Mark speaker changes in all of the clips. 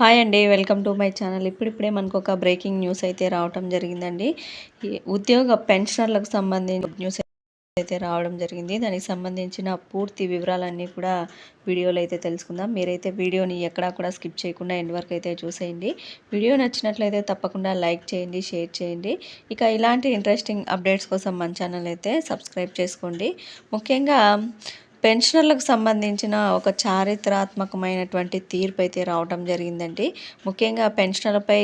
Speaker 1: Hi అండి welcome to my channel. ఇప్పుడిప్పుడే మనకు ఒక బ్రేకింగ్ న్యూస్ అయితే రావటం జరిగిందండి. ఉద్యోగ పెన్షనర్లకు సంబంధించిన న్యూస్ అయితే రావడం జరిగింది. దానికి సంబంధించిన పూర్తి వివరాలన్నీ కూడా వీడియోలో అయితే తెలుసుకుందాం. మీరైతే వీడియోని ఎక్కడా కూడా స్కిప్ చేయకుండా ఎండ్ వరకు అయితే చూసేయండి. వీడియో నచ్చినట్లయితే తప్పకుండా లైక్ చేయండి షేర్ చేయండి. ఇక ఇలాంటి ఇంట్రెస్టింగ్ అప్డేట్స్ కోసం మన ఛానల్ అయితే సబ్స్క్రైబ్ చేసుకోండి. ముఖ్యంగా పెన్షనర్లకు సంబంధించిన ఒక చారిత్రాత్మకమైనటువంటి తీర్పు అయితే రావడం జరిగిందండి. ముఖ్యంగా పెన్షనర్లపై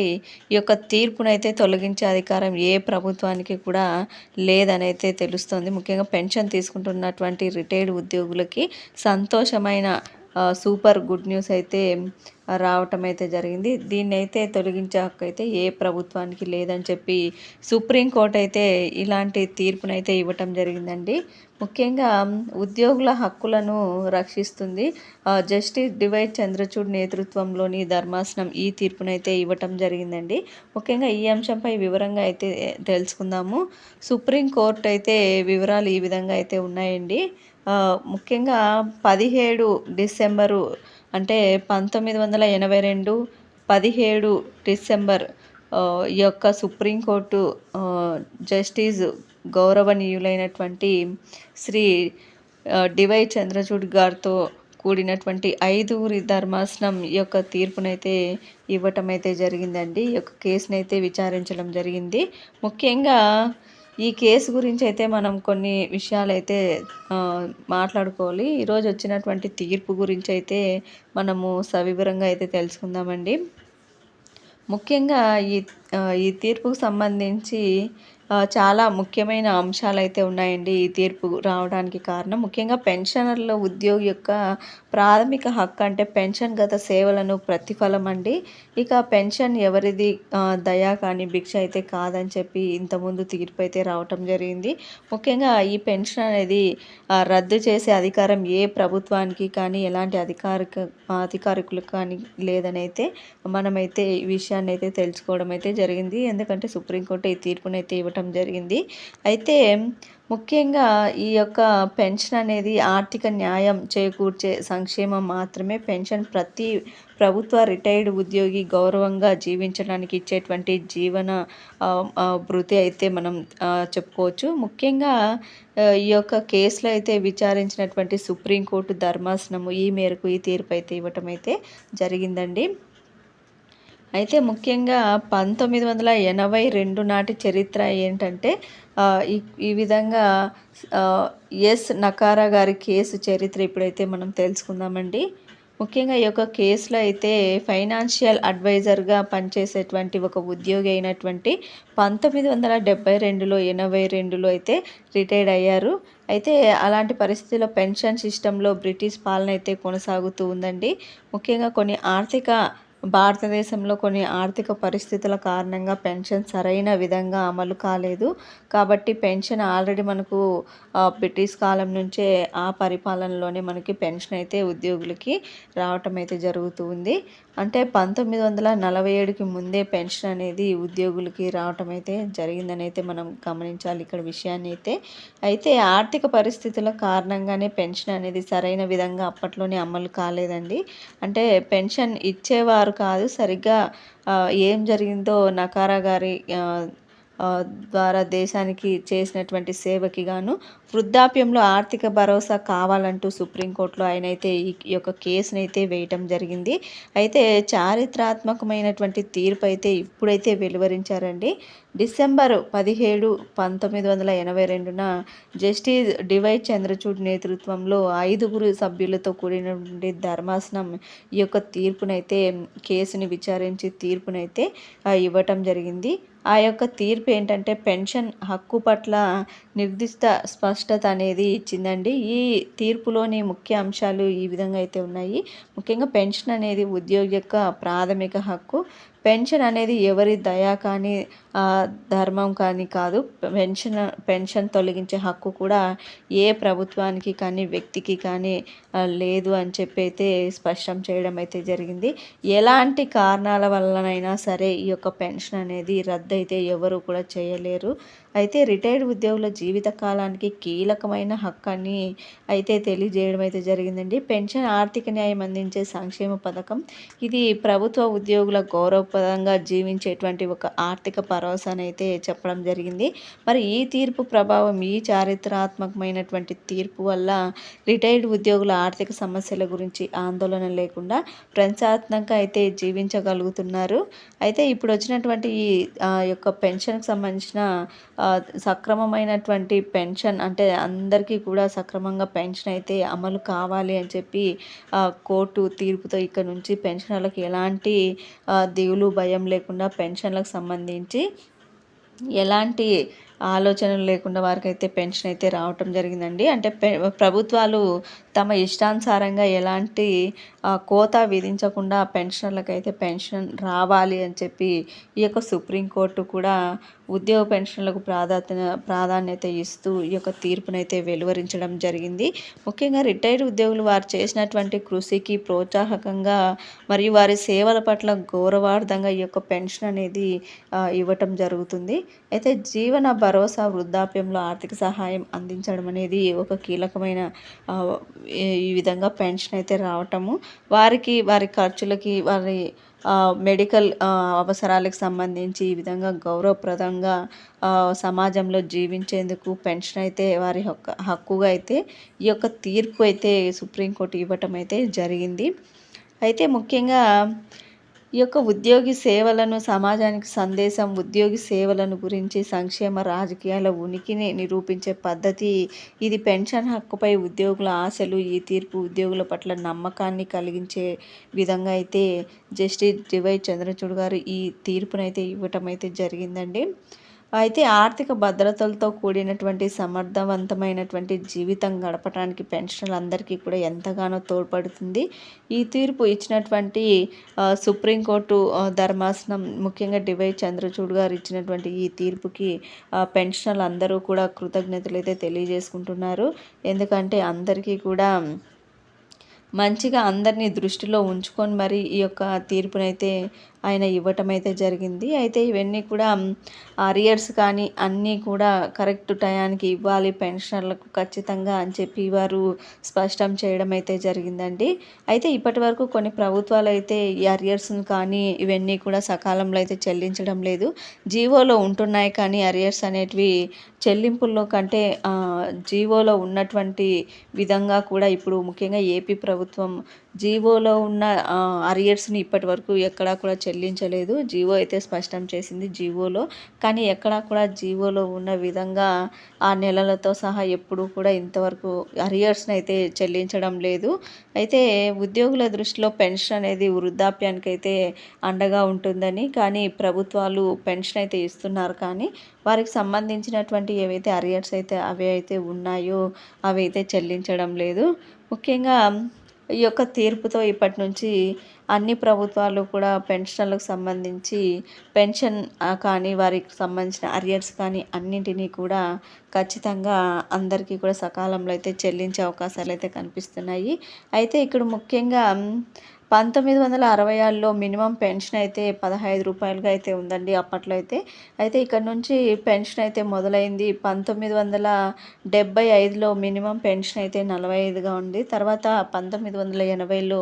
Speaker 1: ఈ యొక్క తీర్పునైతే తొలగించే అధికారం ఏ ప్రభుత్వానికి కూడా లేదనైతే తెలుస్తుంది. ముఖ్యంగా పెన్షన్ తీసుకుంటున్నటువంటి రిటైర్డ్ ఉద్యోగులకి సంతోషమైన సూపర్ గుడ్ న్యూస్ అయితే రావటం అయితే జరిగింది. దీన్ని అయితే తొలగించే హక్కు అయితే ఏ ప్రభుత్వానికి లేదని చెప్పి సుప్రీంకోర్టు అయితే ఇలాంటి తీర్పునైతే ఇవ్వటం జరిగిందండి. ముఖ్యంగా ఉద్యోగుల హక్కులను రక్షిస్తుంది. జస్టిస్ డివైడ్ చంద్రచూడ్ నేతృత్వంలోని ధర్మాసనం ఈ తీర్పునైతే ఇవ్వటం జరిగిందండి. ముఖ్యంగా ఈ అంశంపై వివరంగా అయితే తెలుసుకుందాము. సుప్రీంకోర్టు అయితే వివరాలు ఈ విధంగా అయితే ఉన్నాయండి. ముఖ్యంగా పదిహేడు డిసెంబరు అంటే పంతొమ్మిది వందల ఎనభై రెండు పదిహేడు డిసెంబర్ ఈ యొక్క సుప్రీంకోర్టు జస్టిస్ గౌరవనీయులైనటువంటి శ్రీ డివై చంద్రచూడ్ గారితో కూడినటువంటి ఐదుగురి ధర్మాసనం ఈ యొక్క తీర్పునైతే ఇవ్వటం అయితే జరిగిందండి. ఈ యొక్క కేసునైతే విచారించడం జరిగింది. ముఖ్యంగా ఈ కేసు గురించి అయితే మనం కొన్ని విషయాలు అయితే మాట్లాడుకోవాలి. ఈరోజు వచ్చినటువంటి తీర్పు గురించి అయితే మనము సవివరంగా అయితే తెలుసుకుందామండి. ముఖ్యంగా ఈ ఈ తీర్పుకు సంబంధించి చాలా ముఖ్యమైన అంశాలు అయితే ఉన్నాయండి ఈ తీర్పు రావడానికి కారణం. ముఖ్యంగా పెన్షనర్ల ఉద్యోగి యొక్క ప్రాథమిక హక్కు అంటే పెన్షన్ గత సేవలను ప్రతిఫలం అండి ఇక పెన్షన్ ఎవరిది దయా కానీ భిక్ష అయితే కాదని చెప్పి ఇంతకుముందు తీర్పు అయితే రావటం జరిగింది. ముఖ్యంగా ఈ పెన్షన్ అనేది రద్దు చేసే అధికారం ఏ ప్రభుత్వానికి కానీ ఎలాంటి అధికారిక అధికారికులకు కానీ లేదని అయితే మనమైతే ఈ విషయాన్ని అయితే తెలుసుకోవడం అయితే జరిగింది. ఎందుకంటే సుప్రీంకోర్టు ఈ తీర్పునైతే ఇవ్వటం జరిగింది. అయితే ముఖ్యంగా ఈ యొక్క పెన్షన్ అనేది ఆర్థిక న్యాయం చేకూర్చే సంక్షేమం మాత్రమే. పెన్షన్ ప్రతి ప్రభుత్వ రిటైర్డ్ ఉద్యోగి గౌరవంగా జీవించడానికి ఇచ్చేటువంటి జీవన భృతి అయితే మనం చెప్పుకోవచ్చు. ముఖ్యంగా ఈ యొక్క కేసులో అయితే విచారించినటువంటి సుప్రీంకోర్టు ధర్మాసనము ఈ మేరకు ఈ తీర్పు అయితే ఇవ్వటం అయితే జరిగిందండి. అయితే ముఖ్యంగా పంతొమ్మిది వందల ఎనభై రెండు నాటి చరిత్ర ఏంటంటే ఈ ఈ విధంగా ఎస్ నకారా గారి కేసు చరిత్ర ఇప్పుడైతే మనం తెలుసుకుందామండి. ముఖ్యంగా ఈ యొక్క కేసులో అయితే ఫైనాన్షియల్ అడ్వైజర్గా పనిచేసేటువంటి ఒక ఉద్యోగి అయినటువంటి పంతొమ్మిది వందల డెబ్బై రెండులో ఎనభై రెండులో అయితే రిటైర్డ్ అయ్యారు. అయితే అలాంటి పరిస్థితుల్లో పెన్షన్ సిస్టంలో బ్రిటిష్ పాలన అయితే కొనసాగుతూ ఉందండి. ముఖ్యంగా కొన్ని ఆర్థిక భారతదేశంలో కొన్ని ఆర్థిక పరిస్థితుల కారణంగా పెన్షన్ సరైన విధంగా అమలు కాలేదు. కాబట్టి పెన్షన్ ఆల్రెడీ మనకు బ్రిటిష్ కాలం నుంచే ఆ పరిపాలనలోనే మనకి పెన్షన్ అయితే ఉద్యోగులకి రావటం అయితే జరుగుతూ ఉంది. అంటే పంతొమ్మిది వందల నలభై ఏడుకి ముందే పెన్షన్ అనేది ఉద్యోగులకి రావటం అయితే జరిగిందని అయితే మనం గమనించాలి ఇక్కడ విషయాన్ని అయితే. అయితే ఆర్థిక పరిస్థితుల కారణంగానే పెన్షన్ అనేది సరైన విధంగా అప్పట్లోనే అమలు కాలేదండి. అంటే పెన్షన్ ఇచ్చేవారు కాదు సరిగ్గా ఏం జరిగిందో నకారా గారి ద్వారా దేశానికి చేసినటువంటి సేవకి గాను వృద్ధాప్యంలో ఆర్థిక భరోసా కావాలంటూ సుప్రీంకోర్టులో ఆయన అయితే ఈ యొక్క కేసుని అయితే వేయటం జరిగింది. అయితే చారిత్రాత్మకమైనటువంటి తీర్పు అయితే ఇప్పుడైతే వెలువరించారండి. డిసెంబర్ పదిహేడు పంతొమ్మిది వందల ఎనభై రెండున జస్టిస్ డివై చంద్రచూడ్ నేతృత్వంలో ఐదుగురు సభ్యులతో కూడినటువంటి ధర్మాసనం ఈ యొక్క తీర్పునైతే కేసుని విచారించి తీర్పునైతే ఇవ్వటం జరిగింది. ఆ యొక్క తీర్పు ఏంటంటే పెన్షన్ హక్కు పట్ల నిర్దిష్ట స్పష్టత అనేది ఇచ్చిందండి. ఈ తీర్పులోని ముఖ్య అంశాలు ఈ విధంగా అయితే ఉన్నాయి. ముఖ్యంగా పెన్షన్ అనేది ఉద్యోగి యొక్క ప్రాథమిక హక్కు పెన్షన్ అనేది ఎవరి దయా కానీ ధర్మం కానీ కాదు. పెన్షన్ పెన్షన్ తొలగించే హక్కు కూడా ఏ ప్రభుత్వానికి కానీ వ్యక్తికి కానీ లేదు అని చెప్పి అయితే స్పష్టం చేయడం అయితే జరిగింది. ఎలాంటి కారణాల వల్లనైనా సరే ఈ యొక్క పెన్షన్ అనేది రద్దు అయితే ఎవరు కూడా చేయలేరు. అయితే రిటైర్డ్ ఉద్యోగుల జీవిత కాలానికి కీలకమైన హక్కుని అయితే తెలియజేయడం అయితే జరిగిందండి. పెన్షన్ ఆర్థిక న్యాయం అందించే సంక్షేమ పథకం. ఇది ప్రభుత్వ ఉద్యోగుల గౌరవప్రదంగా జీవించేటువంటి ఒక ఆర్థిక భరోసాని అయితే చెప్పడం జరిగింది. మరి ఈ తీర్పు ప్రభావం ఈ చారిత్రాత్మకమైనటువంటి తీర్పు వల్ల రిటైర్డ్ ఉద్యోగుల ఆర్థిక సమస్యల గురించి ఆందోళన లేకుండా ప్రశాంతంగా అయితే జీవించగలుగుతున్నారు. అయితే ఇప్పుడు వచ్చినటువంటి ఈ యొక్క పెన్షన్కి సంబంధించిన సక్రమమైనటువంటి పెన్షన్ అంటే అందరికీ కూడా సక్రమంగా పెన్షన్ అయితే అమలు కావాలి అని చెప్పి కోర్టు తీర్పుతో ఇక్కడ నుంచి పెన్షనర్లకు ఎలాంటి దిగులు భయం లేకుండా పెన్షన్లకు సంబంధించి ఎలాంటి ఆలోచనలు లేకుండా వారికైతే పెన్షన్ అయితే రావటం జరిగిందండి. అంటే ప్రభుత్వాలు తమ ఇష్టానుసారంగా ఎలాంటి కోత విధించకుండా పెన్షనర్లకైతే పెన్షన్ రావాలి అని చెప్పి ఈ యొక్క సుప్రీంకోర్టు కూడా ఉద్యోగ పెన్షన్లకు ప్రాధాన్యత ప్రాధాన్యత ఇస్తూ ఈ యొక్క తీర్పునైతే వెలువరించడం జరిగింది. ముఖ్యంగా రిటైర్డ్ ఉద్యోగులు వారు చేసినటువంటి కృషికి ప్రోత్సాహకంగా మరియు వారి సేవల పట్ల గౌరవార్థంగా ఈ యొక్క పెన్షన్ అనేది ఇవ్వటం జరుగుతుంది. అయితే జీవన భరోసా వృద్ధాప్యంలో ఆర్థిక సహాయం అందించడం అనేది ఒక కీలకమైన ఈ విధంగా పెన్షన్ అయితే రావటము. వారికి వారి ఖర్చులకి వారి మెడికల్ అవసరాలకు సంబంధించి ఈ విధంగా గౌరవప్రదంగా సమాజంలో జీవించేందుకు పెన్షన్ అయితే వారి హక్కు హక్కుగా అయితే ఈ యొక్క తీర్పు అయితే సుప్రీంకోర్టు ఇవ్వటం అయితే జరిగింది. అయితే ముఖ్యంగా ఈ యొక్క ఉద్యోగి సేవలను సమాజానికి సందేశం ఉద్యోగి సేవలను గురించి సంక్షేమ రాజకీయాల ఉనికిని నిరూపించే పద్ధతి. ఇది పెన్షన్ హక్కుపై ఉద్యోగుల ఆశలు ఈ తీర్పు ఉద్యోగుల పట్ల నమ్మకాన్ని కలిగించే విధంగా అయితే జస్టిస్ డివై చంద్రచూడ్ గారు ఈ తీర్పునైతే ఇవ్వటం అయితే జరిగిందండి. అయితే ఆర్థిక భద్రతలతో కూడినటువంటి సమర్థవంతమైనటువంటి జీవితం గడపడానికి పెన్షన్లందరికీ కూడా ఎంతగానో తోడ్పడుతుంది. ఈ తీర్పు ఇచ్చినటువంటి సుప్రీంకోర్టు ధర్మాసనం ముఖ్యంగా డివై చంద్రచూడ్ గారు ఇచ్చినటువంటి ఈ తీర్పుకి పెన్షన్లు అందరూ కూడా కృతజ్ఞతలు అయితే తెలియజేసుకుంటున్నారు. ఎందుకంటే అందరికీ కూడా మంచిగా అందరినీ దృష్టిలో ఉంచుకొని మరి ఈ యొక్క తీర్పునైతే ఆయన ఇవ్వటం అయితే జరిగింది. అయితే ఇవన్నీ కూడా అరియర్స్ కానీ అన్నీ కూడా కరెక్ట్ టయానికి ఇవ్వాలి పెన్షనర్లకు ఖచ్చితంగా అని చెప్పి వారు స్పష్టం చేయడం అయితే జరిగిందండి. అయితే ఇప్పటి వరకు కొన్ని ప్రభుత్వాలు అయితే ఈ అరియర్స్ని కానీ ఇవన్నీ కూడా సకాలంలో అయితే చెల్లించడం లేదు. జీవోలో ఉంటున్నాయి కానీ అరియర్స్ అనేటివి చెల్లింపుల్లో కంటే జీవోలో ఉన్నటువంటి విధంగా కూడా ఇప్పుడు ముఖ్యంగా ఏపీ ప్రభుత్వం జీవోలో ఉన్న అరియర్స్ని ఇప్పటి వరకు ఎక్కడా కూడా చెల్లించలేదు. జీవో అయితే స్పష్టం చేసింది జీవోలో కానీ ఎక్కడా కూడా జీవోలో ఉన్న విధంగా ఆ నెలలతో సహా ఎప్పుడూ కూడా ఇంతవరకు అరియర్స్ని అయితే చెల్లించడం లేదు. అయితే ఉద్యోగుల దృష్టిలో పెన్షన్ అనేది వృద్ధాప్యానికి అయితే అండగా ఉంటుందని కానీ ప్రభుత్వాలు పెన్షన్ అయితే ఇస్తున్నారు. కానీ వారికి సంబంధించినటువంటి ఏవైతే అరియర్స్ అయితే అవి అయితే ఉన్నాయో అవి అయితే చెల్లించడం లేదు. ముఖ్యంగా ఈ యొక్క తీర్పుతో ఇప్పటి నుంచి అన్ని ప్రభుత్వాలు కూడా పెన్షన్లకు సంబంధించి పెన్షన్ కానీ వారికి సంబంధించిన అరియర్స్ కానీ అన్నింటినీ కూడా ఖచ్చితంగా అందరికీ కూడా సకాలంలో అయితే చెల్లించే అవకాశాలు అయితే కనిపిస్తున్నాయి. అయితే ఇక్కడ ముఖ్యంగా పంతొమ్మిది వందల అరవై ఆరులో మినిమం పెన్షన్ అయితే పదహైదు రూపాయలుగా అయితే ఉందండి అప్పట్లో అయితే. అయితే ఇక్కడ నుంచి పెన్షన్ అయితే మొదలైంది. పంతొమ్మిది వందల డెబ్బై ఐదులో మినిమం పెన్షన్ అయితే నలభై ఐదుగా ఉంది. తర్వాత పంతొమ్మిది వందల ఎనభైలో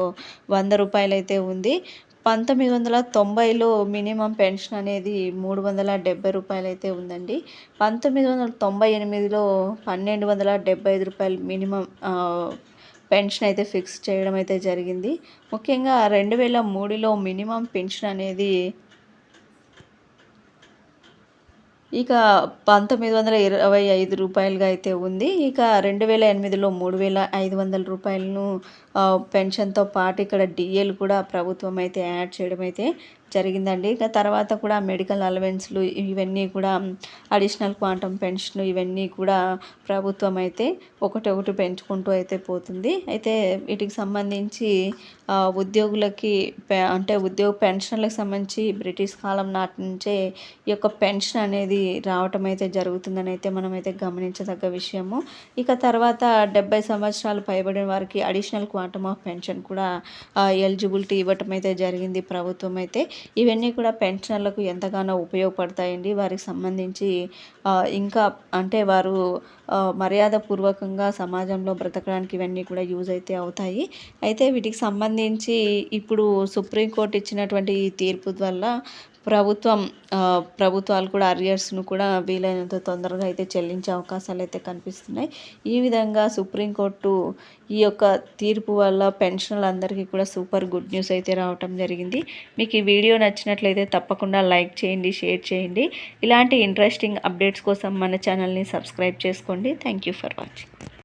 Speaker 1: వంద రూపాయలు అయితే ఉంది. పంతొమ్మిది వందల తొంభైలో మినిమం పెన్షన్ అనేది మూడు వందల డెబ్బై రూపాయలు అయితే ఉందండి. పంతొమ్మిది వందల తొంభై ఎనిమిదిలో పన్నెండు వందల డెబ్బై ఐదు రూపాయలు మినిమం పెన్షన్ అయితే ఫిక్స్ చేయడం అయితే జరిగింది. ముఖ్యంగా రెండు వేల మూడులో మినిమం పెన్షన్ అనేది ఇక పంతొమ్మిది వందల ఇరవై ఐదు రూపాయలుగా అయితే ఉంది. ఇక రెండు వేల ఎనిమిదిలో మూడు వేల ఐదు వందల రూపాయలను పెన్షన్తో పాటు ఇక్కడ డిఏలు కూడా ప్రభుత్వం అయితే యాడ్ చేయడం అయితే జరిగిందండి. ఇక తర్వాత కూడా మెడికల్ అలవెన్స్లు ఇవన్నీ కూడా అడిషనల్ క్వాంటమ్ పెన్షన్ ఇవన్నీ కూడా ప్రభుత్వం అయితే ఒకటి ఒకటి పెంచుకుంటూ అయితే పోతుంది. అయితే వీటికి సంబంధించి ఉద్యోగులకి అంటే ఉద్యోగ పెన్షన్లకు సంబంధించి బ్రిటిష్ కాలం నాటి నుంచే ఈ యొక్క పెన్షన్ అనేది రావటం అయితే జరుగుతుందని అయితే మనమైతే గమనించదగ్గ విషయము. ఇక తర్వాత డెబ్బై సంవత్సరాలు పైబడిన వారికి additional quantum quantum of pension కూడా ఎలిజిబిలిటీ ఇవ్వటం అయితే జరిగింది ప్రభుత్వం అయితే. ఇవన్నీ కూడా పెన్షనర్లకు ఎంతగానో ఉపయోగపడతాయండి. వారికి సంబంధించి ఇంకా అంటే వారు మర్యాదపూర్వకంగా సమాజంలో బ్రతకడానికి ఇవన్నీ కూడా యూజ్ అయితే అవుతాయి. అయితే వీటికి సంబంధించి ఇప్పుడు సుప్రీంకోర్టు ఇచ్చినటువంటి ఈ తీర్పు వల్ల ప్రభుత్వం ప్రభుత్వాలు కూడా అరియర్స్ను కూడా వీలైనంత తొందరగా అయితే చెల్లించే అవకాశాలు అయితే కనిపిస్తున్నాయి. ఈ విధంగా సుప్రీంకోర్టు ఈ యొక్క తీర్పు వల్ల పెన్షన్లందరికీ కూడా సూపర్ గుడ్ న్యూస్ అయితే రావటం జరిగింది. మీకు ఈ వీడియో నచ్చినట్లయితే తప్పకుండా లైక్ చేయండి షేర్ చేయండి. ఇలాంటి ఇంట్రెస్టింగ్ అప్డేట్స్ కోసం మన ఛానల్ని సబ్స్క్రైబ్ చేసుకోండి. Thank you for watching.